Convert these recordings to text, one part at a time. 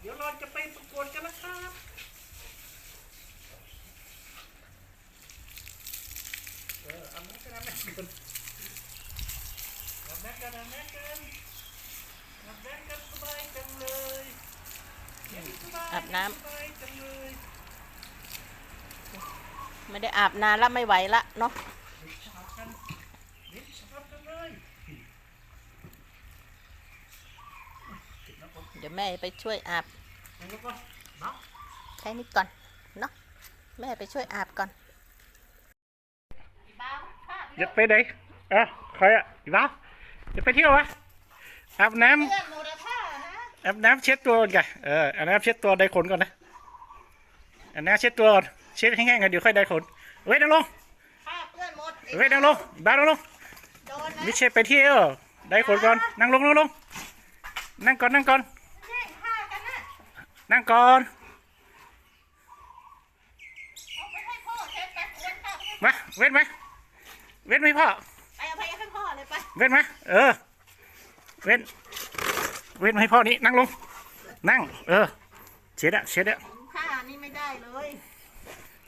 เดี๋ยวเราจะไปประกวดกันนะครับเออเอาแม็กกันเอาแม็กกันเอาแม็กกันเอาแม็กกันเอาแม็กกันสบายจังเลยเย็นสบายอาบน้ำสบายจังเลยไม่ได้อาบนานแล้วไม่ไหวละเนาะ ลิ้นชากันลิ้นชากันเลยเก็บน้ำก่อน เดี๋ยวแม่ไปช่วยอาบเอาแล้วก็เนาะแค่นี้ก่อนเนาะแม่ไปช่วยอาบก่อนจะไปไหนอะใครอะอีบ้าจะไปเที่ยววะอาบน้ำเพื่อนโมดาท่านะอาบน้ำเช็ดตัวก่อนไงเอออาบน้ำเช็ดตัวได้ขนก่อนนะอาบน้ำเช็ดตัวก่อนเช็ดให้แห้งก่อนเดี๋ยวค่อยได้ขนเว้ยนั่งลงผ้าเพื่อนหมดเว้ยนั่งลงอีบ้านั่งลงโดนนะไม่ใช่ไปเที่ยวได้ขนก่อนนั่งลงนั่งลงนั่งก่อนนั่งก่อน แย่งผ้ากันนะ นั่งก่อนเอาไปให้พ่อเช็ดไปเว้นผ้าไปให้มาเว้นไหมเว้นไหมพ่อไปเอาไปให้พ่อเลยไปเว้นไหมเออ เว้น เว้นให้พ่อนี่นั่งลง นั่ง เออ เช็ดอะเช็ดอะผ้านี่ไม่ได้เลย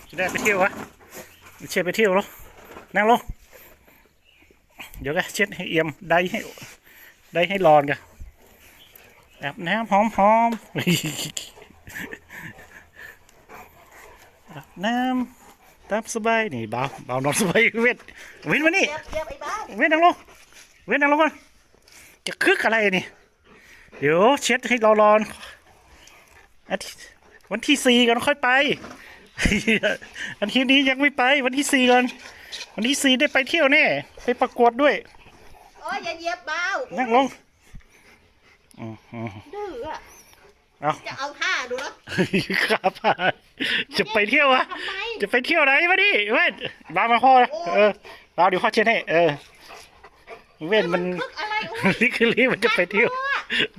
จะได้ไปเที่ยววะไม่ใช่ไปเที่ยวหรอนั่งลง เดี๋ยวก็เช็ดให้เอี่ยมได้ให้ได้ให้ร้อนกันอาบน้ำหอมหอม อาบน้ำตามสบายนี่เบาเบานอนสบายเว้นเว้นมานี่เย็บเย็บไอ้บ้าเว้นนั่งลงเว้นนั่งลงก่อนจะคึกอะไรนี่ เดี๋ยวเช็ดให้เราร้อนอาทิตย์วันที่สี่ก่อนค่อยไปอาทิตย์นี้ยังไม่ไปวันที่สี่ก่อนวันที่สี่ได้ไปเที่ยวแน่ไปประกวดด้วยโอ้ยอย่าเหยียบเบานั่งลงอืมอืมดื้ออะ เอาจะเอาผ้าดูแล้วครับจะไปเที่ยววะทำไมจะไปเที่ยวไหนวะนี่เว้นบามาพ่อเออเบาเดี๋ยวพ่อเช็ดให้เออ เว้นมันคึกอะไรโอ้ยลิคือลิมันจะไปเที่ยว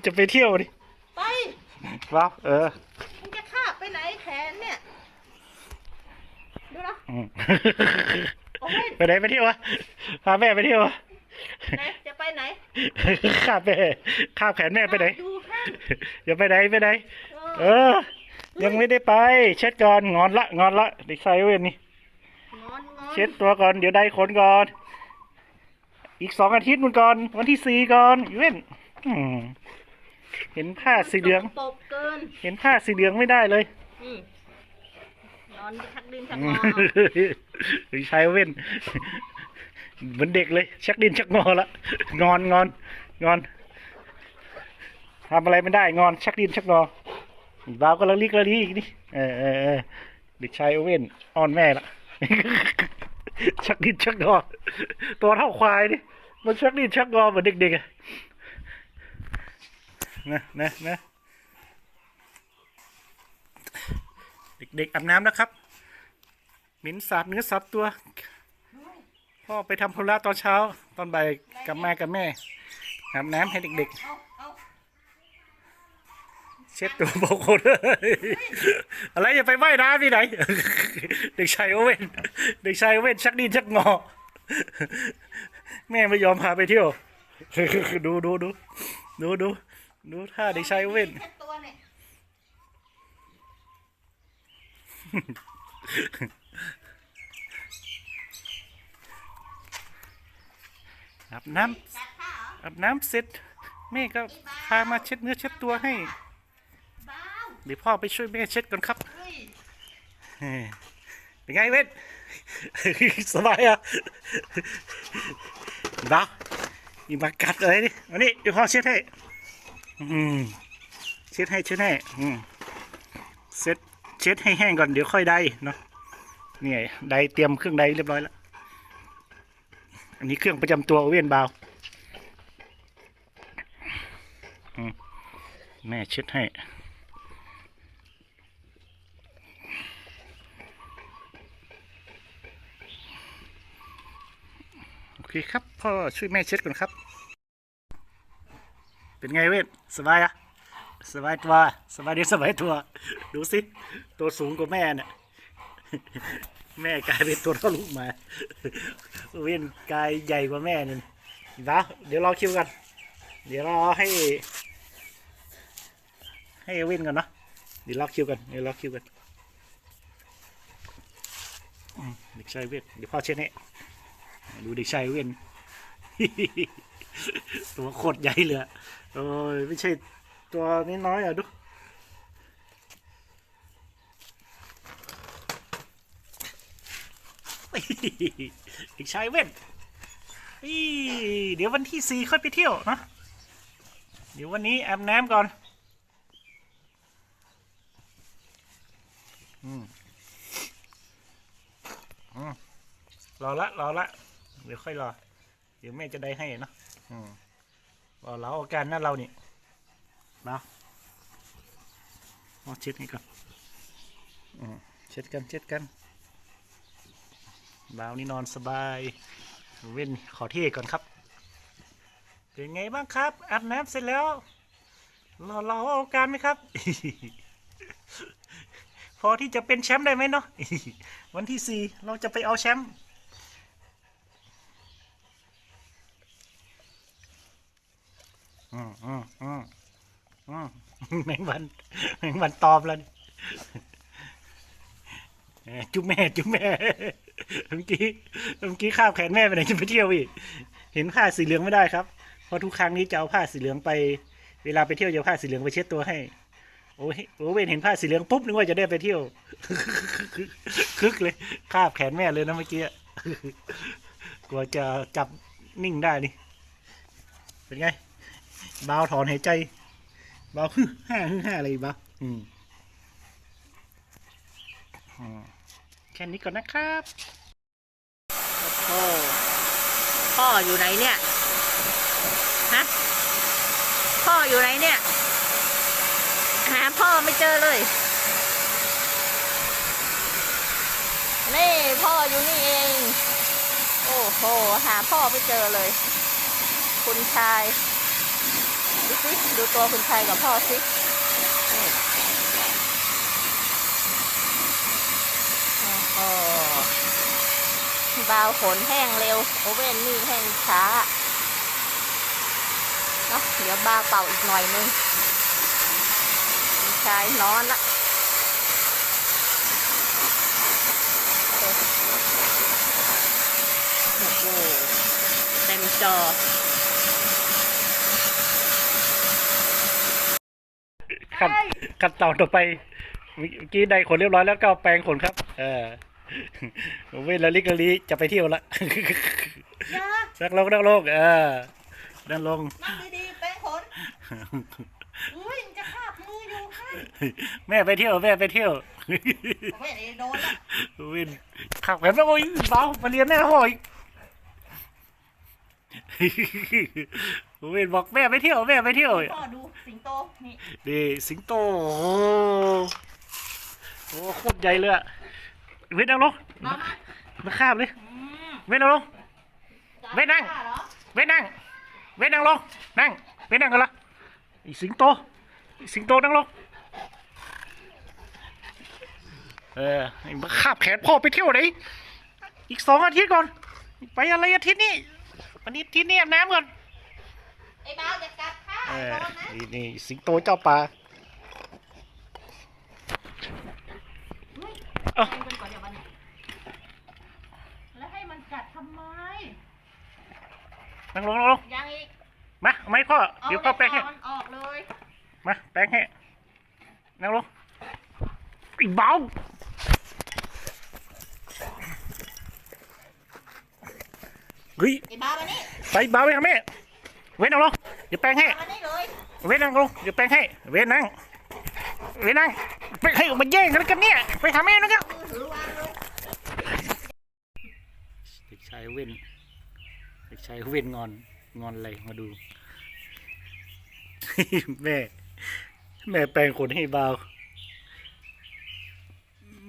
จะไปเที่ยวดิไปว้าวเออมันจะคาบไปไหนแขนเนี่ยดูนะอืมโอ้ยไปไหนไปเที่ยววะพาแม่ไปเที่ยววะไหนจะไปไหนข้าบแม่ข้าบแขนแม่ไปไหนดูห้าง อย่าไปไหนไปไหนเอเอออ ยังไม่ได้ไป เช็ดก่อนงอนละงอนละเด็กชายเว้นนี่งอนงอนเช็ดตัวก่อนเดี๋ยวได้ขนก่อน อีกสองอาทิตย์มันก่อน วันที่สี่ก่อนเว้นอืมเห็นผ้าสีเหลืองสกปรกเกินเห็นผ้าสีเหลืองไม่ได้เลยอืมนอนชักดินชักอืงมอเด็กชายเว้นเหมือนเด็กเลย ชักดินชักงอละงอนงอนงอน ทำอะไรไม่ได้งอนชักดินชักงอบ่าวก็ละลิกละลีอีกนี่เออเออเด็กชายเว้นอ้อนแม่ละชักดินชักงอตัวเท่าควายนี่มันชักดินชักงอเหมือนเด็กๆอะนะนะนะเด็กๆอาบน้ำนะครับหมิ่นสาบเนื้อสับตัวพ่อไปทำธุระตอนเช้า ตอนบ่ายกับแมากับแม่อาบน้ำให้เด็ก ๆ เช็ดตัวโบกคนอะไรอย่าไปว่ายน้ำที่ไหน เด็กชายโอเว่นเด็กชายโอเว่นชักดินชักงอ แม่ไม่ยอมพาไปเที่ยว ดูดูดูดูดูดูท่าเด็กชายโอเว่นแค่ตัวเนี่ยอาบน้ำจัดผ้าเหรอาบน้ำเสร็จแม่ก็พามาเช็ดเนื้อเช็ดตัวให้ เดี๋ยวพ่อไปช่วยแม่เช็ดก่อนครับเฮ้ยเฮ้ยเป็นไงเว้นสบายอะบ้าอีมากัดอะไรนี่อันนี้เดี๋ยวพ่อเช็ดให้อืมเช็ดให้เช็ดให้อืมเช็ดเช็ดให้แห้งก่อนเดี๋ยวค่อยได้เนาะนี่ไงได้เตรียมเครื่องได้เรียบร้อยแล้ว อันนี้เครื่องประจำตัวเวียนบาวอืมแม่เช็ดให้ โอเคครับพ่อช่วยแม่เช็ดก่อนครับ เป็นไงเว้นสบายอะสบายตัวสบายดีสบายตัว ดูสิ ตัวสูงกว่าแม่เนี่ยแม่กลายเป็นตัวเท่าลูกมา เว้นกายใหญ่กว่าแม่นี่นะเดี๋ยวรอคิวกัน เดี๋ยวรอให้ ให้เว้นกันเนาะเดี๋ยวล็อคิวกันเดี๋ยวล็อคิวกันเด็กชายเว้นเดี๋ยวพ่อเช็ดให้ ดูเด็กชายเว้นตัวโคตรใหญ่เลยอะโอ้ยไม่ใช่ตัวนี้น้อยๆอะดูเด็กชายเว้นเดี๋ยววันที่สี่ค่อยไปเที่ยวนะ เดี๋ยววันนี้แอาบน้ำก่อนอืมอืมรอละรอละ เดี๋ยวค่อยรอ เดี๋ยวแม่จะได้ให้เนาะอืมรอเราอาการนั่นเรานี่นะเอาเช็ดให้ก่อนอืมเช็ดกันเช็ดกันบ่าวนี่นอนสบาย เว้นขอเที่ก่อนครับ เป็นไงบ้างครับอาบน้ำเสร็จแล้วรอเราเอาการไหมครับ พอที่จะเป็นแชมป์ได้ไหมเนาะวันที่สี่เราจะไปเอาแชมป์ อืมอืมอืมอืมแมงวันแมงวันตอบแล้วนี่เอ้ยจุ๊บแม่จุ๊บแม่เมื่อกี้เมื่อกี้ข้าวแขนแม่ไปไหนจะไปเที่ยวอีกเห็นผ้าสีเหลืองไม่ได้ครับเพราะทุกครั้งนี้จะเอาผ้าสีเหลืองไป เวลาไปเที่ยวจะเอาผ้าสีเหลืองไปเช็ดตัวให้ โอ้ยโอ้เวนเห็นผ้าสีเหลืองปุ๊บนึกว่าจะได้ไปเที่ยวคึกเลยคาบแขนแม่เลยนะเมื่อกี้กลัวจะจับนิ่งได้นี่เป็นไง บาวถอนหายใจบาวฮึ่ห้าฮึ่ห้าอะไรบ้าอืมอืมแค่นี้ก่อนนะครับโอ้พ่ออยู่ไหนเนี่ย ฮะ พ่ออยู่ไหนเนี่ย หาพ่อไม่เจอเลย นี่ พ่ออยู่นี่เอง โอ้โห หาพ่อไม่เจอเลย คุณชาย ดูสิดูตัวคุณชายกับพ่อสิโอ้บาวฝนแห้งเร็ว โอเว่นนี่แห้งช้าเนาะเดี๋ยวบาวเป่าอีกหน่อยนึงชายนอนละโอ้โหเต็มจอ ขั้น ขั้นตอนต่อไปเมื่อกี้ได้ขนเรียบร้อยแล้วก็แปรงขนครับ เออเว้นละลิกละลิจะไปเที่ยวละยานักลงนักลงเออนั่งลงนั่งดีๆแป้งขนอุ้ยมันจะคาบมืออยู่ให้แม่ไปเที่ยวแม่ไปเที่ยวโอเว่นโดนละเว้นขับแบบโอ้ยเบามาเรียนแน่หอย เวนบอกแม่ไปเที่ยวแม่ไปเที่ยวพ่อดูสิงโตนี่ดีสิงโตโอ้โหโคตรใหญ่เลยอะเวนนั่งลงมามามาคาบเลยเวนนั่งลงเว้ยนั่งเวนนั่งเวนนั่งลงนั่งเวนนั่งกันละอ้สิงโตอ้สิงโตนั่งลงเออมาคาบแขนพ่อไปเที่ยวไหนอีกสองอาทิตย์ก่อน ไปอะไรอาทิตย์นี้ วันนี้อาทิตย์นี้อาบน้ำก่อน ไอ้บ้าวจะกัดข้าเออโดนนะนี่นี่สิงโตเจ้าป่าเฮ้ยเอ้าให้มันก่อนเดี๋ยวมันเนี่ยแล้วให้มันกัดทำไม นั่งลงนั่งลงยังอีกมาเอาไหมพ่อ เดี๋ยวพ่อแปลงให้ามันออกเลย มา แปลงให้ นั่งลงไอ้เบา เฮ้ยไอ้บ้าวมานี่ไปเบาไปทำแม่เว้นนั่งลงเดี๋ยวแปลงให้มานี่เลยเว้นนั่งลงเดี๋ยวแปลงให้เว้นนั่งเว้นนั่งไปให้ออกมาแย่งกันกันเนี่ยไปทำแม่นะครับมือถือวางเลยเด็กชายเว้นเด็กชายเว้นงอนงอนอะไรมาดูแม่แม่แปลงขนให้เบา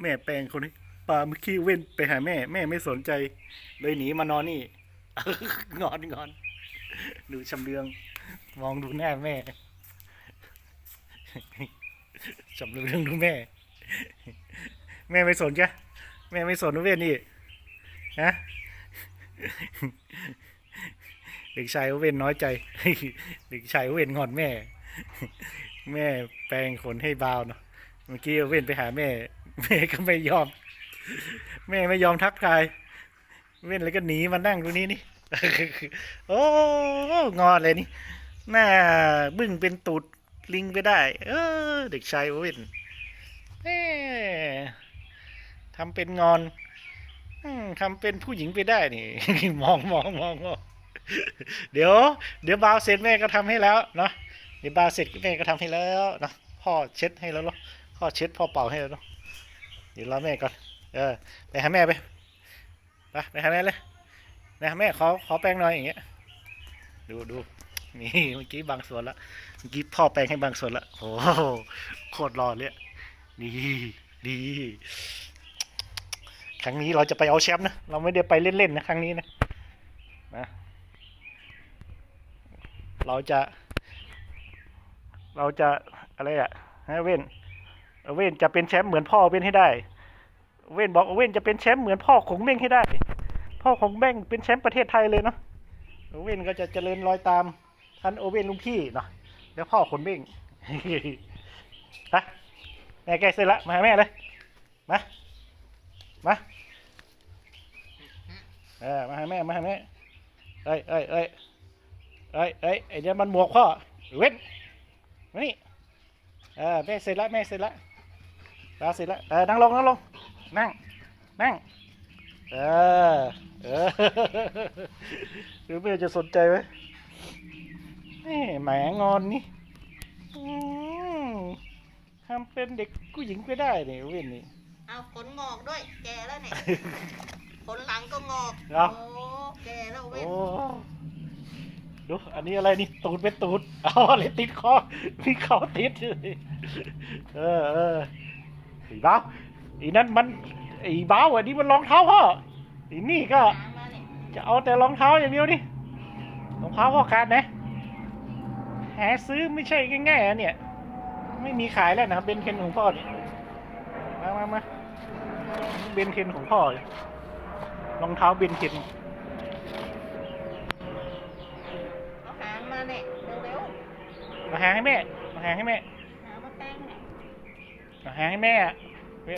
แม่แปลงขนให้ปลาเมื่อกี้เว้นไปหาแม่ แม่ไม่สนใจ เลยหนีมานอนนี่ งอนงอน ดูชำเลือง มองดูหน้าแม่ ชำเลืองดูแม่ แม่ไม่สนจ้ะแม่ไม่สนนะเวนนี่ฮะเด็กชายเวนน้อยใจ เด็กชายเวนงอนแม่ แม่แปลงขนให้บาวเนาะ เมื่อกี้เวนไปหาแม่ แม่ก็ไม่ยอม แม่ไม่ยอมทักทาย เว้นแล้วก็หนีมานั่งตรงนี้นี่ โอ้งอนเลยนี่หน้าบึ้งเป็นตูดลิงไปได้ เออ เด็กชายเว้นแม่ทำเป็นงอนทำเป็นผู้หญิงไปได้นี่ มองมองมองมองเดี๋ยว เดี๋ยวบาวเสร็จแม่ก็ทำให้แล้วเนาะเดี๋ยวบาวเสร็จแม่ก็ทำให้แล้วเนาะพ่อเช็ดให้แล้วเนาะพ่อเช็ดพ่อเป่าให้แล้วเนาะเดี๋ยวรอแม่ก่อนเออไปหาแม่ไป ไปไปหาแม่เลยไปหาแม่ขอขอแป้งหน่อยอย่างเงี้ย ดูดูนี่เมื่อกี้บางส่วนละเมื่อกี้พ่อแปลงให้บางส่วนละโอ้โหโคตรรอเลยอะดีดีครั้งนี้เราจะไปเอาแชมป์นะเราไม่ได้ไปเล่นๆนะครั้งนี้นะนะเราจะ เราจะอะไรอะฮะเว้นเว้นจะเป็นแชมป์เหมือนพ่อเว้นให้ได้ เว้นบอกเว้นจะเป็นแชมป์เหมือนพ่อของเบ้งให้ได้ พ่อของเบ้งเป็นแชมป์ประเทศไทยเลยเนาะโอเว้นก็จะเจริญรอยตามท่านโอเว่นลุงพี่เนาะเดี๋ยวพ่อขนเบ้งไปแม่แกเสร็จละมาหาแม่เลย มา มาเออมาหาแม่ มาหาแม่ เอ้ยเอ้ยเอ้ยเอ้ยเอ้ยไอเดี๋ยวมันหมวกพ่อ เว้นมานี่เออแม่เสร็จล้วแม่เสร็จล้วตาเสร็จล้วเออนั่งลงนั่งลง นั่ง นั่ง เออเออหรือแม่จะสนใจไหมแม่แหมงอนนี่อืมทำเป็นเด็กผู้หญิงไปได้นี่เว้นนี่ เอาขนงอกด้วย แก่แล้วเนี่ยขนหลังก็งอกเหรอ โอ้แก่แล้วเว้โอ้นดูอันนี้อะไรนี่ตูดเป็นตูดเอาอะไรติดคอมีคอติดเออเออไอ้บ้าวไอ้นั่นมัน ไอ้บ้าวอันนี้มันรองเท้าพ่อไอ้นี่ก็หางมาเนี่ยจะเอาแต่รองเท้าอย่างเดียวนี่รองเท้าพ่อขาดนะหาซื้อไม่ใช่ง่ายๆอะเนี่ย ไม่มีขายแล้วนะครับเบนเทนของพ่อเนี่ยมามามาเบนเทนของพ่อเนี่ยรองเท้าเบนเทนเอาหางมาเนี่ยเร็วมาหาให้แม่มาหาให้แม่ๆหางมาแต่งเนี่ยมาหาให้แม่อะเว้ย